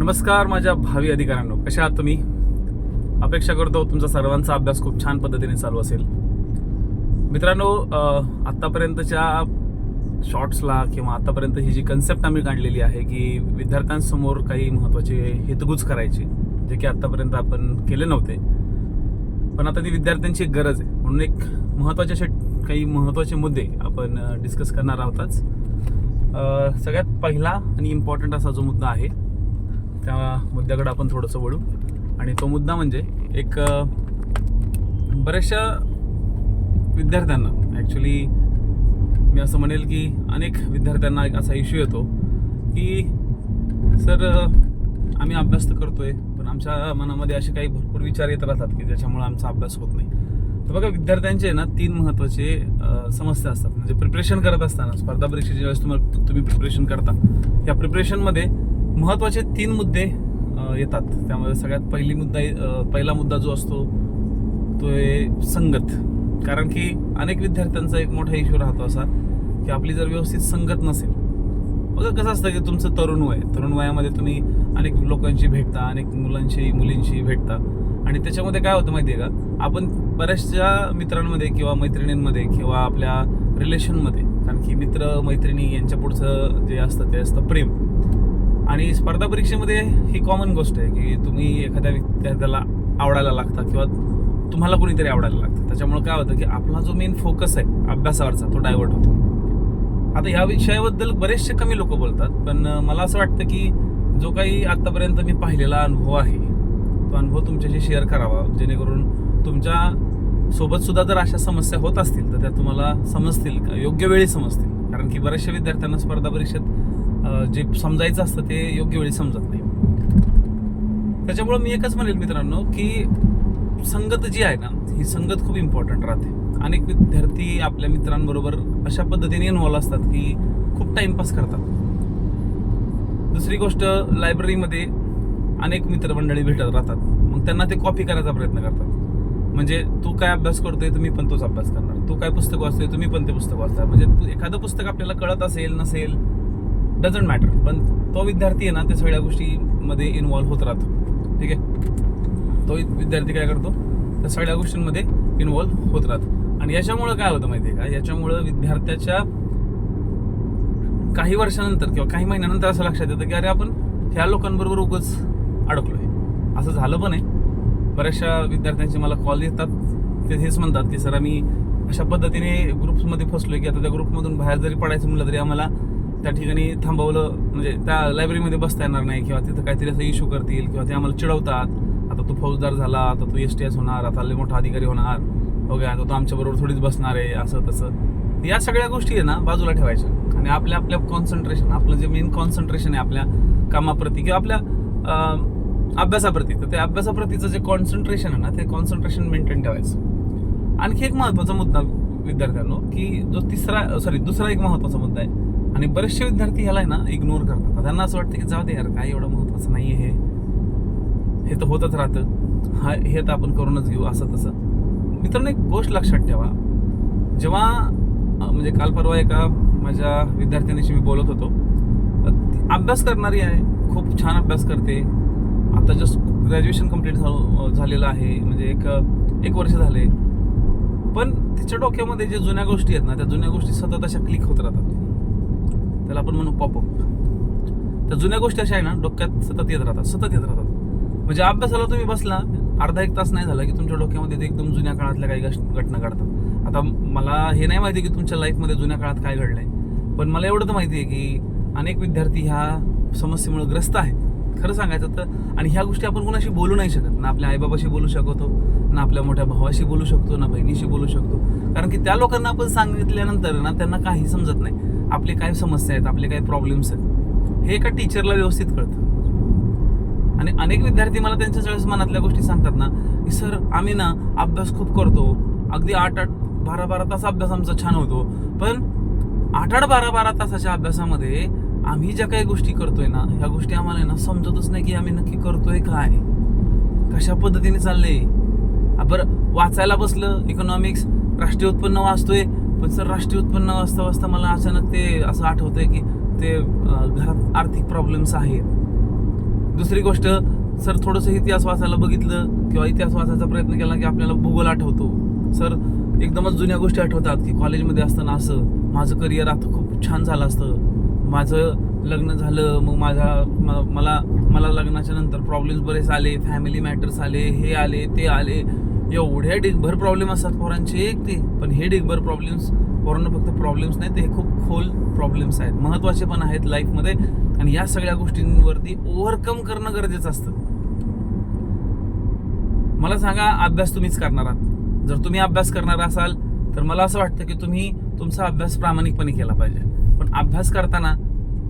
नमस्कार माझ्या भावी अधिकाऱ्यांनो कशा आहात तुम्ही? अपेक्षा करतो तुमचा सर्वांचा अभ्यास खूप छान पद्धतीने चालू असेल. मित्रांनो आत्तापर्यंतच्या शॉर्ट्सला किंवा आतापर्यंत ही जी कन्सेप्ट आम्ही काढलेली आहे की विद्यार्थ्यांसमोर काही महत्त्वाचे हितगुज करायचे जे की आत्तापर्यंत आपण केले नव्हते. पण आता ती विद्यार्थ्यांची एक गरज आहे. म्हणून एक महत्त्वाचे असे काही महत्त्वाचे मुद्दे आपण डिस्कस करणार आहोतच. सगळ्यात पहिला आणि इम्पॉर्टंट असा जो मुद्दा आहे त्या मुद्द्याकडे आपण थोडंसं वळू. आणि तो मुद्दा म्हणजे एक बऱ्याचशा विद्यार्थ्यांना ॲक्च्युली मी असं म्हणेल की अनेक विद्यार्थ्यांना एक असा इश्यू येतो की सर आम्ही अभ्यास तर करतो आहे पण आमच्या मनामध्ये असे काही भरपूर विचार येत राहतात की ज्याच्यामुळे आमचा अभ्यास होत नाही. तर बघा विद्यार्थ्यांचे ना तीन महत्त्वाचे समस्या असतात. म्हणजे प्रिपरेशन करत असताना स्पर्धा परीक्षेच्या वेळेस तुम्हाला तुम्ही प्रिपरेशन करता. या प्रिपरेशनमध्ये महत्त्वाचे तीन मुद्दे येतात. त्यामध्ये सगळ्यात पहिली मुद्दा पहिला मुद्दा जो असतो तो आहे संगत. कारण की अनेक विद्यार्थ्यांचा एक मोठा इश्यू राहतो असा की आपली जर व्यवस्थित संगत नसेल. बघा कसं असतं की तुमचं तरुण वय तरुण वयामध्ये तुम्ही अनेक लोकांशी भेटता अनेक मुलांशी मुलींशी भेटता. आणि त्याच्यामध्ये काय होतं माहिती आहे का? आपण बऱ्याचशा मित्रांमध्ये किंवा मैत्रिणींमध्ये किंवा आपल्या रिलेशनमध्ये कारण की मित्र मैत्रिणी यांच्या पुढचं जे असतं ते असतं प्रेम. आणि स्पर्धा परीक्षेमध्ये ही कॉमन गोष्ट आहे की तुम्ही एखाद्या विद्यार्थ्याला आवडायला लागता किंवा तुम्हाला कोणीतरी आवडायला लागतं. त्याच्यामुळे काय होतं की आपला जो मेन फोकस आहे अभ्यासावरचा तो डायव्हर्ट होतो. आता ह्या विषयाबद्दल बरेचसे कमी लोक बोलतात पण मला असं वाटतं की जो काही आत्तापर्यंत मी पाहिलेला अनुभव आहे तो अनुभव तुमच्याशी शेअर करावा. जेणेकरून तुमच्यासोबत सुद्धा जर अशा समस्या होत असतील तर त्या तुम्हाला समजतील का योग्य वेळी समजतील. कारण की बऱ्याचशा विद्यार्थ्यांना स्पर्धा परीक्षेत जे समजायचं असतं ते योग्य वेळी समजत नाही. त्याच्यामुळे मी एकच म्हणेल मित्रांनो की संगत जी आहे ना ही संगत खूप इम्पॉर्टंट राहते. अनेक विद्यार्थी आपल्या मित्रांबरोबर अशा पद्धतीने इन्व्हॉल्व असतात की खूप टाइमपास करतात. दुसरी गोष्ट लायब्ररीमध्ये अनेक मित्रमंडळी भेटत राहतात. मग त्यांना ते कॉपी करायचा प्रयत्न करतात. म्हणजे तू काय अभ्यास करतोय तुम्ही पण तोच अभ्यास करणार. तू काय पुस्तक वाचतोय तुम्ही पण ते पुस्तक वाचता म्हणजे तू एखादं पुस्तक आपल्याला कळत असेल नसेल डझंट मॅटर पण तो विद्यार्थी आहे ना त्या सगळ्या गोष्टीमध्ये इन्वॉल्व्ह होत राहतो. ठीक आहे? तो विद्यार्थी काय करतो? त्या सगळ्या गोष्टींमध्ये इन्वॉल्व्ह होत राहतो. आणि याच्यामुळं काय होतं माहिती आहे का? याच्यामुळं विद्यार्थ्याच्या काही वर्षानंतर किंवा काही महिन्यानंतर असं लक्षात येतं की अरे आपण ह्या लोकांबरोबर उगच अडकलोय. असं झालं पण आहे. बऱ्याचशा विद्यार्थ्यांचे मला कॉल येतात. ते हेच म्हणतात की सर आम्ही अशा पद्धतीने ग्रुप्समध्ये फसलोय की आता त्या ग्रुपमधून बाहेर जरी पडायचं म्हटलं तरी आम्हाला त्या ठिकाणी थांबवलं म्हणजे त्या लायब्ररीमध्ये बसता येणार नाही किंवा तिथं काहीतरी असं इश्यू करतील किंवा ते आम्हाला चिडवतात. आता तू फौजदार झाला आता तू एस टी एस होणार आता लय मोठा अधिकारी होणार. हो वगैरे आता तू आमच्याबरोबर थोडीच बसणार आहे असं तसं. या सगळ्या गोष्टी आहे ना बाजूला ठेवायच्या. आणि आपल्या आपल्या कॉन्सन्ट्रेशन आपलं जे मेन कॉन्सन्ट्रेशन आहे आपल्या कामाप्रती किंवा आपल्या अभ्यासाप्रती. तर त्या अभ्यासाप्रतीचं जे कॉन्सन्ट्रेशन आहे ना ते कॉन्सन्ट्रेशन मेंटेन ठेवायचं. आणखी एक महत्त्वाचा मुद्दा विद्यार्थ्यांनो की जो तिसरा सॉरी दुसरा एक महत्त्वाचा मुद्दा आहे. आणि बरेचसे विद्यार्थी ह्याला आहे ना इग्नोर करतात. त्यांना असं वाटतं की जाऊ दे यार काय एवढं महत्त्वाचं नाही आहे हे. हे तर होतच राहतं. हा हे तर आपण करूनच घेऊ असं तसं. मित्रांनो एक गोष्ट लक्षात ठेवा. जेव्हा म्हणजे काल परवा एका माझ्या विद्यार्थिनीशी मी बोलत होतो. अभ्यास करणारी आहे. खूप छान अभ्यास करते. आता जस्ट ग्रॅज्युएशन कंप्लीट झालेलं आहे. म्हणजे एक एक वर्ष झाले. पण तिच्या डोक्यामध्ये जे जुन्या गोष्टी आहेत ना त्या जुन्या गोष्टी सतत अशा क्लिक होत राहतात. त्याला आपण म्हणू पॉपअप तर जुन्या गोष्टी अशा आहे ना डोक्यात सतत येत राहतात सतत येत राहतात. म्हणजे अभ्यासाला तुम्ही बसला अर्धा एक तास नाही झाला की तुमच्या डोक्यामध्ये ते एकदम जुन्या काळातल्या काही घटना घडतात. आता मला हे नाही माहिती की तुमच्या लाईफमध्ये जुन्या काळात काय घडलंय पण मला एवढं तर माहिती आहे की अनेक विद्यार्थी ह्या समस्येमुळे ग्रस्त आहेत. खरं सांगायचं तर आणि ह्या गोष्टी आपण कोणाशी बोलू नाही शकत. ना आपल्या आईबाबाशी बोलू शकतो ना आपल्या मोठ्या भावाशी बोलू शकतो ना बहिणीशी बोलू शकतो. कारण की त्या लोकांना आपण सांगितल्यानंतर ना त्यांना काही समजत नाही. आपले काय समस्या आहेत आपले काय प्रॉब्लेम्स आहेत हे एका टीचरला व्यवस्थित कळतं. आणि अनेक विद्यार्थी मला त्यांच्या वेळेस मनातल्या गोष्टी सांगतात ना की सर आम्ही ना अभ्यास खूप करतो. अगदी आठ आठ बारा बारा तास अभ्यास आमचा छान होतो. पण आठ आठ बारा बारा तासाच्या अभ्यासामध्ये आम्ही ज्या काही गोष्टी करतोय ना ह्या गोष्टी आम्हाला ना समजतच नाही की आम्ही नक्की करतोय काय. कशा पद्धतीने चाललंय. आ, बरं वाचायला बसलं इकॉनॉमिक्स राष्ट्रीय उत्पन्न वाचतोय पण सर राष्ट्रीय उत्पन्न वाचता वाचता मला अचानक ते असं आठवतंय की ते घरात आर्थिक प्रॉब्लेम्स आहेत. दुसरी गोष्ट सर थोडंसं इतिहास वाचायला बघितलं किंवा इतिहास वाचायचा प्रयत्न केला की आपल्याला भूगोल आठवतो. सर एकदमच जुन्या गोष्टी आठवतात की कॉलेजमध्ये असताना असं माझं करिअर आता खूप छान झालं असतं. माझं लग्न झालं मग माझा म- मला मला लग्नाच्या नंतर प्रॉब्लेम्स बरेच आले फॅमिली मॅटर्स आले हे आले ते आले. एवढ्या डिगभर प्रॉब्लेम असतात पोरांचे एक ते. पण हे डिगभर प्रॉब्लेम्स पोरांना फक्त प्रॉब्लेम्स नाहीत ते खूप खोल प्रॉब्लेम्स आहेत. महत्त्वाचे पण आहेत लाईफमध्ये आणि या सगळ्या गोष्टींवरती ओव्हरकम करणं गरजेचं असतं. मला सांगा अभ्यास तुम्हीच करणार आहात. जर तुम्ही अभ्यास करणार असाल तर मला असं वाटतं की तुम्ही तुमचा अभ्यास प्रामाणिकपणे केला पाहिजे. अभ्यास करताना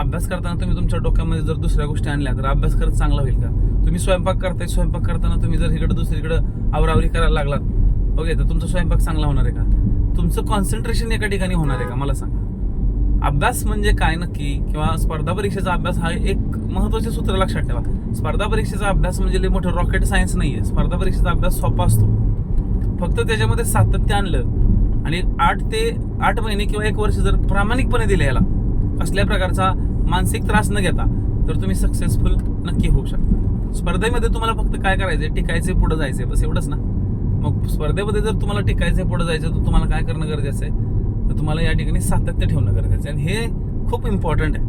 अभ्यास करताना तुम्ही तुमच्या डोक्यामध्ये जर दुसऱ्या गोष्टी आणल्या तर अभ्यास करत चांगला होईल का? तुम्ही स्वयंपाक करताय स्वयंपाक करताना तुम्ही जर इकडे दुसरीकडं आवरावरी करायला लागलात ओके तर तुमचा स्वयंपाक चांगला होणार आहे का? तुमचं कॉन्सन्ट्रेशन एका ठिकाणी होणार आहे का? मला सांगा. अभ्यास म्हणजे काय नक्की? किंवा स्पर्धा परीक्षेचा अभ्यास हा एक महत्त्वाचे सूत्र लक्षात ठेवा. स्पर्धा परीक्षेचा अभ्यास म्हणजे लय मोठं रॉकेट सायन्स नाही आहे स्पर्धा परीक्षेचा अभ्यास सोपा असतो. फक्त त्याच्यामध्ये सातत्य आणलं आणि आठ ते आठ महिने किंवा एक वर्ष जर प्रामाणिकपणे दिले याला कसल्या प्रकारचा मानसिक त्रास न घेता तर तुम्ही सक्सेसफुल नक्की होऊ शकता. स्पर्धेमध्ये तुम्हाला फक्त काय करायचंय? टिकायचे पुढे जायचंय बस एवढंच ना. मग स्पर्धेमध्ये जर तुम्हाला टिकायचंय पुढे जायचं तर तुम्हाला काय करणं गरजेचं आहे? तर तुम्हाला या ठिकाणी सातत्य ठेवणं गरजेचं आहे. आणि हे खूप इम्पॉर्टंट आहे.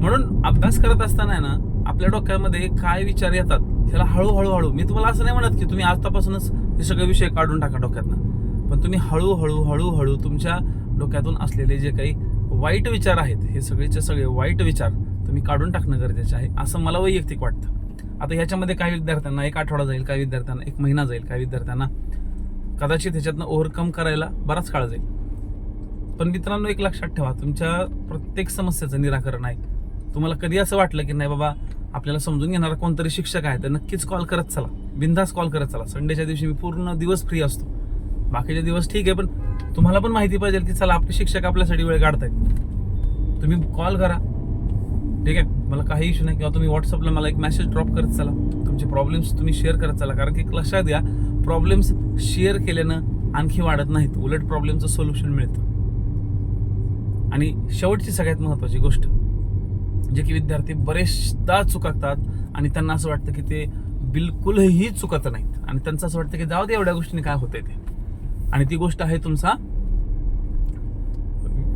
म्हणून अभ्यास करत असताना आहे ना आपल्या डोक्यामध्ये काय विचार येतात ह्याला हळूहळू हळू. मी तुम्हाला असं नाही म्हणत की तुम्ही आजपासूनच हे सगळे विषय काढून टाका डोक्यातनं. पण तुम्ही हळूहळू हळूहळू तुमच्या डोक्यातून असलेले जे काही वाईट विचार आहेत हे सगळेचे सगळे वाईट विचार तुम्ही काढून टाकणं गरजेचं आहे असं मला वैयक्तिक वाटतं. आता ह्याच्यामध्ये काही विद्यार्थ्यांना एक आठवडा जाईल काही विद्यार्थ्यांना एक महिना जाईल काही विद्यार्थ्यांना कदाचित ह्याच्यातनं ओव्हरकम करायला बराच काळ जाईल. पण मित्रांनो एक लक्षात ठेवा तुमच्या प्रत्येक समस्येचं निराकरण आहे. तुम्हाला कधी असं वाटलं की नाही बाबा आपल्याला समजून घेणारा कोणतरी शिक्षक आहे तर नक्कीच कॉल करत चला. बिंदास कॉल करत चला. संडेच्या दिवशी मी पूर्ण दिवस फ्री असतो. बाकीचे दिवस ठीक आहे पण तुम्हाला पण माहिती पाहिजे की चला आपले शिक्षक आपल्यासाठी वेळ काढतायत. तुम्ही कॉल करा. ठीक आहे? मला काही इश्यू नाही. किंवा तुम्ही व्हॉट्सअपला मला एक मेसेज ड्रॉप करत चला. तुमचे प्रॉब्लेम्स तुम्ही शेअर करत चला. कारण की लक्षात घ्या प्रॉब्लेम्स शेअर केल्यानं आणखी वाढत नाहीत. उलट प्रॉब्लेमचं सोल्युशन मिळतं. आणि शेवटची सगळ्यात महत्त्वाची गोष्ट जे की विद्यार्थी बरेचदा चुकतात आणि त्यांना असं वाटतं की ते बिलकुलही चुकत नाहीत. आणि त्यांचं असं वाटतं की जाऊ दे एवढ्या गोष्टीने काय होतंय ते. आणि ती गोष्ट आहे तुमचा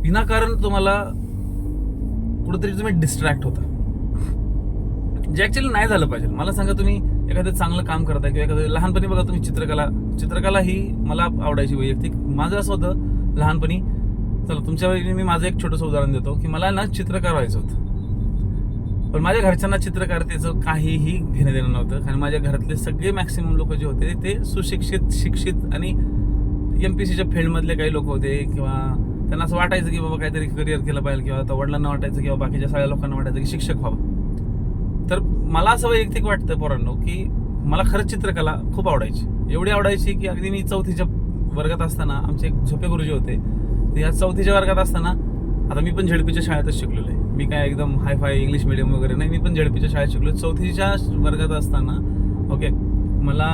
विनाकारण तुम्हाला कुठेतरी तुम्ही डिस्ट्रॅक्ट होता. जे ॲक्च्युली नाही झालं पाहिजे. मला सांगा तुम्ही एखादं चांगलं काम करताय किंवा एखादं लहानपणी बघा तुम्ही चित्रकला चित्रकला ही मला आवडायची वैयक्तिक. माझं असं होतं लहानपणी चला तुमच्या वेळी मी माझं एक छोटंसं उदाहरण देतो की मला ना चित्रकार व्हायचं होतं. पण माझ्या घरच्यांना चित्रकारितेचं काहीही घेणं देणं नव्हतं. कारण माझ्या घरातले सगळे मॅक्सिमम लोक जे होते ते सुशिक्षित शिक्षित आणि एम पी सीच्या फील्डमधले काही लोक होते किंवा त्यांना असं वाटायचं की बाबा काहीतरी करिअर केलं पाहिजे किंवा आता वडिलांना वाटायचं किंवा बाकीच्या सगळ्या लोकांना वाटायचं की शिक्षक व्हावं. तर मला असं वैयक्तिक वाटतं पोरांनो की मला खरंच चित्रकला खूप आवडायची. एवढी आवडायची की अगदी मी चौथीच्या वर्गात असताना आमचे एक झोपे गुरुजी होते. तर या चौथीच्या वर्गात असताना आता मी पण झेडपीच्या शाळेतच शिकलेलो आहे. मी काय एकदम हाय फाय इंग्लिश मिडियम वगैरे नाही मी पण झेडपीच्या शाळेत शिकलो. चौथीच्या वर्गात असताना ओके मला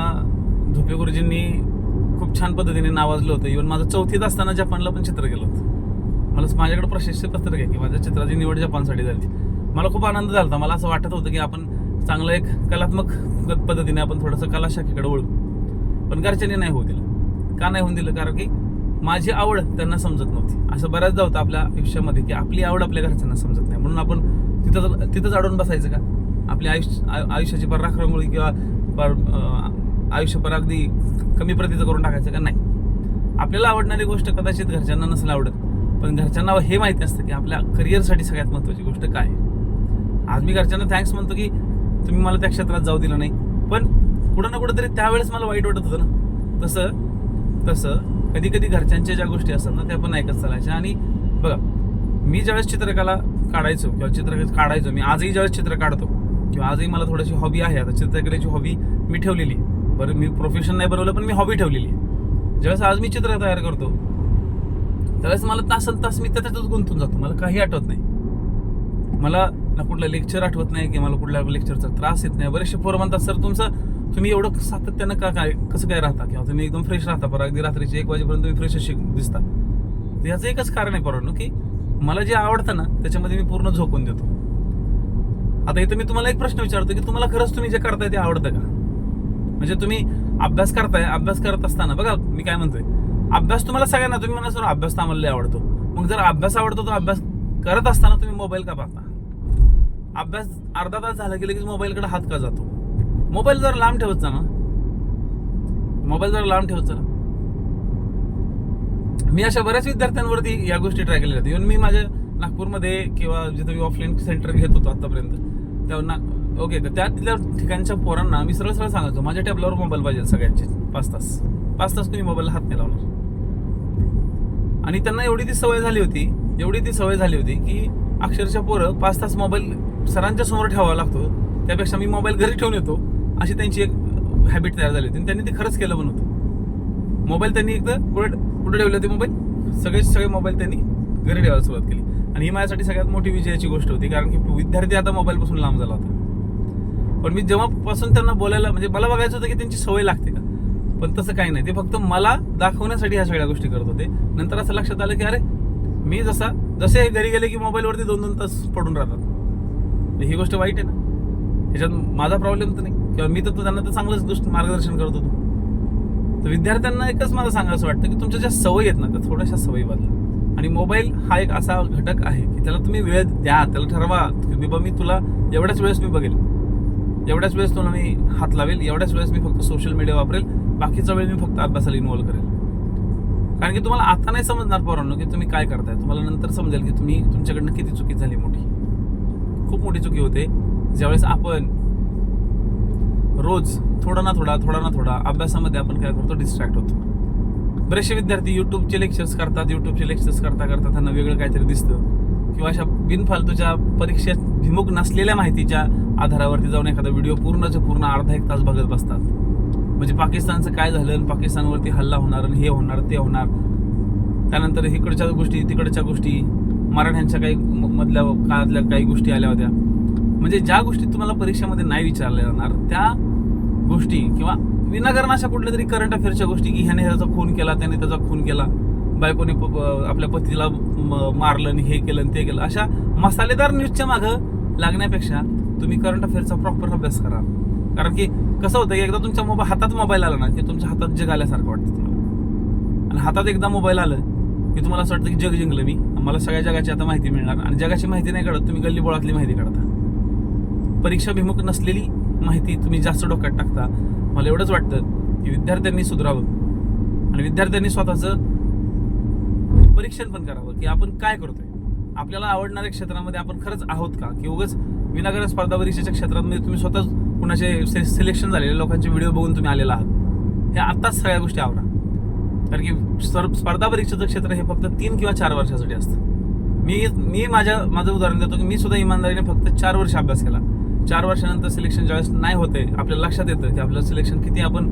झोपे गुरुजींनी खूप छान पद्धतीने नावाजलं होतं. इव्हन माझं चौथीत असताना जपानला पण चित्र गेलं होतं. मला माझ्याकडे प्रशस्त पत्रक आहे की माझ्या चित्राची निवड जपानसाठी झाली मला खूप आनंद झाला होता. मला असं वाटत होतं की आपण चांगलं एक कलात्मक पद्धतीने आपण थोडंसं कला शाखेकडे वळू. पण घरच्यांनी नाही होऊ दिलं. का नाही होऊन दिलं? कारण की माझी आवड त्यांना समजत नव्हती. असं बऱ्याचदा होतं आपल्या आयुष्यामध्ये की आपली आवड आपल्या घरच्यांना समजत नाही. म्हणून आपण तिथं तिथंच अडून बसायचं का? आपल्या आयुष्य आयु- आयुष्याची पर राखरंगोळी किंवा पर अं, आयुष्य पर अगदी कमी प्रतीचं करून टाकायचं का नाही आपल्याला आवडणारी गोष्ट कदाचित घरच्यांना नसेल आवडत पण घरच्यांना हे माहिती असतं की आपल्या करिअरसाठी सगळ्यात महत्त्वाची गोष्ट काय आहे. आज मी घरच्यांना थँक्स म्हणतो की तुम्ही मला त्या क्षेत्रात जाऊ दिलं नाही पण कुठं ना कुठं तरी त्यावेळेस मला वाईट वाटत होतं ना तसं तसं कधी कधी घरच्यांच्या ज्या गोष्टी असतात ना त्या पण ऐकत चालायच्या आणि बघा मी ज्यावेळेस चित्रकला काढायचो किंवा चित्र काढायचो मी आजही ज्यावेळेस चित्र काढतो किंवा आजही मला थोडीशी हॉबी आहे आता चित्रकलेची हॉबी मी ठेवलेली आहे. बरं मी प्रोफेशन नाही बनवलं पण मी हॉबी ठेवलेली आहे. ज्यावेळेस आज मी चित्र तयार करतो त्यावेळेस मला तासन तास मी त्याच्यातच गुंतून जातो. मला काही आठवत नाही. मला ना कुठलं लेक्चर आठवत नाही की मला कुठल्या लेक्चरचा त्रास येत नाही. बरेचसे पोरं म्हणतात सर तुमचं तुम्ही एवढं सातत्यानं का काय कसं काय राहता? किंवा तुम्ही एकदम फ्रेश राहता पर अगदी रात्रीचे एक वाजेपर्यंत तुम्ही फ्रेश अशी दिसता. तर याचं एकच कारण आहे पोरांनो की मला जे आवडतं ना त्याच्यामध्ये मी पूर्ण झोकून देतो. आता इथं मी तुम्हाला एक प्रश्न विचारतो की तुम्हाला खरंच तुम्ही जे करताय ते आवडतं का? म्हणजे तुम्ही अभ्यास करताय अभ्यास करत असताना बघा मी काय म्हणतोय. अभ्यास तुम्हाला सगळ्यांना तुम्ही म्हणा सर अभ्यास तर आम्हाला आवडतो. मग जर अभ्यास आवडतो तर अभ्यास करत असताना तुम्ही मोबाईल का पाहता? अभ्यास अर्धा तास झाला की लगेच मोबाईलकडे हात का जातो? मोबाईल जर लांब ठेवत जा ना. मोबाईल जर लांब ठेवत जा ना. मी अशा बऱ्याच विद्यार्थ्यांवरती या गोष्टी ट्राय केलेल्या आहेत. इव्हन मी माझ्या नागपूरमध्ये किंवा जिथं मी ऑफलाईन सेंटर घेत होतो आतापर्यंत तेव्हा ना ओके तर त्या तिथल्या ठिकाणच्या पोरांना मी सरळ सरळ सांगायचो माझ्या टॅबलावर मोबाईल पाहिजे सगळ्यांचे पाच तास. पाच तास तुम्ही मोबाईलला हात नाही लावणार. आणि त्यांना एवढी ती सवय झाली होती एवढी ती सवय झाली होती की अक्षरशः पोरं पाच तास मोबाईल सरांच्या समोर ठेवावा लागतो त्यापेक्षा मी मोबाईल घरी ठेवून येतो अशी त्यांची एक हॅबिट तयार झाली होती. आणि त्यांनी ते खरंच केलं पण होतं. मोबाईल त्यांनी एकदा कुठे कुठे ठेवले होते मोबाईल सगळे सगळे मोबाईल त्यांनी घरी ठेवायला सुरुवात केली. आणि ही माझ्यासाठी सगळ्यात मोठी विजयाची गोष्ट होती कारण की विद्यार्थी आता मोबाईलपासून लांब झाला होता. पण मी जेव्हापासून त्यांना बोलायला म्हणजे मला बघायचं होतं की त्यांची सवय लागते का? पण तसं काही नाही. ते फक्त मला दाखवण्यासाठी ह्या सगळ्या गोष्टी करत होते. नंतर असं लक्षात आलं की अरे मी जसा जसे घरी गेले की मोबाईलवरती दोन दोन तास पडून राहतात. ही गोष्ट वाईट आहे ना? ह्याच्यात माझा प्रॉब्लेम तर नाही. किंवा मी तर त्यांना तर चांगलंच गोष्ट मार्गदर्शन करत होतो. तर विद्यार्थ्यांना एकच मला सांगायचं वाटतं की तुमच्या ज्या सवयी आहेत ना त्या थोड्याशा सवयी बदला. आणि मोबाईल हा एक असा घटक आहे की त्याला तुम्ही वेळ द्या त्याला ठरवा. की बाबा मी तुला एवढ्याच वेळेस मी बघेल. एवढ्याच वेळेस तुला मी हात लावेल एवढ्याच वेळेस मी फक्त सोशल मीडिया वापरेल. बाकीचा वेळ मी फक्त अभ्यासाला इन्व्हॉल्व करेल. कारण की तुम्हाला आता नाही समजणार पोरांनो की तुम्ही काय करताय. तुम्हाला नंतर समजेल की तुम्ही तुमच्याकडनं किती चुकी झाली मोठी. खूप मोठी चुकी होते. ज्यावेळेस आपण रोज थोडा ना थोडा थोडा ना थोडा अभ्यासामध्ये आपण काय करतो डिस्ट्रॅक्ट होतो. बरेचसे विद्यार्थी युट्यूबचे लेक्चर्स करतात युट्यूबचे लेक्चर्स करता करता त्यांना वेगळं काहीतरी दिसतं. किंवा अशा बिनफालतूच्या परीक्षेत भिमुख नसलेल्या माहितीच्या आधारावरती जाऊन एखादा व्हिडिओ पूर्णच्या पूर्ण अर्धा एक तास बघत बसतात. म्हणजे पाकिस्तानचं काय झालं आणि पाकिस्तानवरती हल्ला होणार आणि हे होणार ते होणार. त्यानंतर इकडच्या गोष्टी तिकडच्या गोष्टी मराठ्यांच्या काही मधल्या काळातल्या काही गोष्टी आल्या होत्या. म्हणजे ज्या गोष्टी तुम्हाला परीक्षेमध्ये नाही विचारल्या जाणार त्या गोष्टी किंवा विनाकारण अशा कुठल्या तरी करंट अफेअरच्या गोष्टी की ह्याने ह्याचा खून केला त्याने त्याचा खून केला. बायकोने आपल्या पतीला म- मारलं आणि हे केलं आणि ते केलं. अशा मसालेदार न्यूजच्या मागं लागण्यापेक्षा तुम्ही करंट अफेअरचा प्रॉपर अभ्यास करा. कारण की कसं होतं की एकदा तुमच्या मोबाईल हातात मोबाईल आला ना की तुमच्या हातात जग आल्यासारखं वाटतं तुम्हाला. आणि हातात एकदा मोबाईल आलं की तुम्हाला असं वाटतं की जग जिंकलं मी मला सगळ्या जगाची आता माहिती मिळणार आणि जगाची माहिती नाही काढत तुम्ही गल्ली बोळातली माहिती काढता. परीक्षाभिमुख नसलेली माहिती तुम्ही जास्त डोक्यात टाकता. मला एवढंच वाटतं की विद्यार्थ्यांनी सुधरावं. आणि विद्यार्थ्यांनी स्वतःचं परीक्षण पण करावं की आपण काय करतोय. आपल्याला आवडणाऱ्या क्षेत्रामध्ये आपण खरंच आहोत का? की उगाच विनाकारण स्पर्धा परीक्षेच्या क्षेत्रामध्ये म्हणजे तुम्ही स्वतःच कुणाचे सिलेक्शन झालेले लोकांचे व्हिडिओ बघून तुम्ही आलेला आहात. हे आत्ताच सगळ्या गोष्टी आवरा. कारण की स्पर्धा परीक्षेचं क्षेत्र हे फक्त तीन किंवा चार वर्षासाठी असतं. मी मी माझ्या माझं उदाहरण देतो की मी सुद्धा इमानदारीने फक्त चार वर्ष अभ्यास केला. चार वर्षानंतर सिलेक्शन ज्यावेळेस नाही होते आपल्याला लक्षात येतं की आपलं सिलेक्शन किती आपण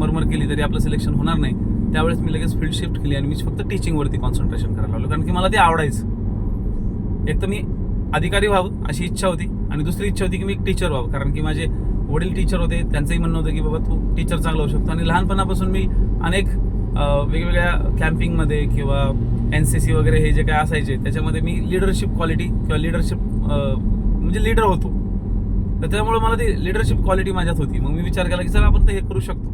मरमर केली तरी आपलं सिलेक्शन होणार नाही. त्यावेळेस मी लगेच फील्ड शिफ्ट केली आणि मी फक्त टीचिंगवरती कॉन्सन्ट्रेशन करायला लागलो. कारण की मला ते आवडायचं. एक तर मी अधिकारी व्हावं अशी इच्छा होती आणि दुसरी इच्छा होती की मी एक टीचर व्हावं. कारण की माझे वडील टीचर होते त्यांचंही म्हणणं होतं की बाबा तू टीचर चांगला होऊ शकतो. आणि लहानपणापासून मी अनेक वेगवेगळ्या कॅम्पिंगमध्ये किंवा एन सी सी वगैरे हे जे काय असायचे त्याच्यामध्ये मी लिडरशिप क्वालिटी किंवा लिडरशिप म्हणजे लिडर होतो. तर त्यामुळे मला ती लिडरशिप क्वालिटी माझ्यात होती. मग मी विचार केला की चला आपण तर हे करू शकतो.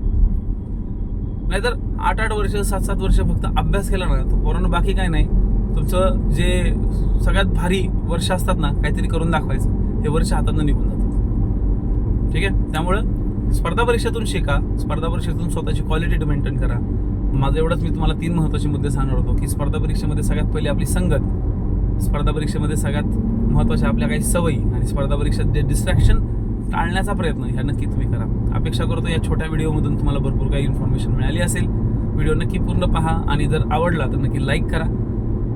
नाहीतर आठ आठ वर्ष सात सात वर्ष फक्त अभ्यास केला ना तर पोरांनो बाकी काय नाही. तुमचं जे सगळ्यात भारी वर्ष असतात ना काहीतरी करून दाखवायचं. हे वर्ष हातातनं निघून जातात ठीक आहे? त्यामुळं स्पर्धा परीक्षेतून शिका स्पर्धा परीक्षेतून स्वतःची क्वालिटी मेंटेन करा. माझं एवढंच मी तुम्हाला तीन महत्त्वाचे मुद्दे सांगणार होतो की स्पर्धा परीक्षेमध्ये सगळ्यात पहिले आपली संगत. स्पर्धा परीक्षेमध्ये सगळ्यात महत्त्वाच्या आपल्या काही सवयी आणि स्पर्धा परीक्षेत जे डिस्ट्रॅक्शन टाळण्याचा प्रयत्न ह्या नक्की तुम्ही करा. अपेक्षा करतो या छोट्या व्हिडिओमधून तुम्हाला भरपूर काही इन्फॉर्मेशन मिळाली असेल. व्हिडिओ नक्की पूर्ण पहा आणि जर आवडला तर नक्की लाईक करा.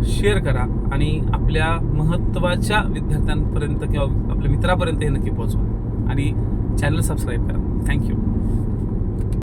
शेअर करा आणि आपल्या महत्त्वाच्या विद्यार्थ्यांपर्यंत किंवा आपल्या मित्रापर्यंत हे नक्की पोहोचवा. आणि चॅनल सबस्क्राईब करा. थँक्यू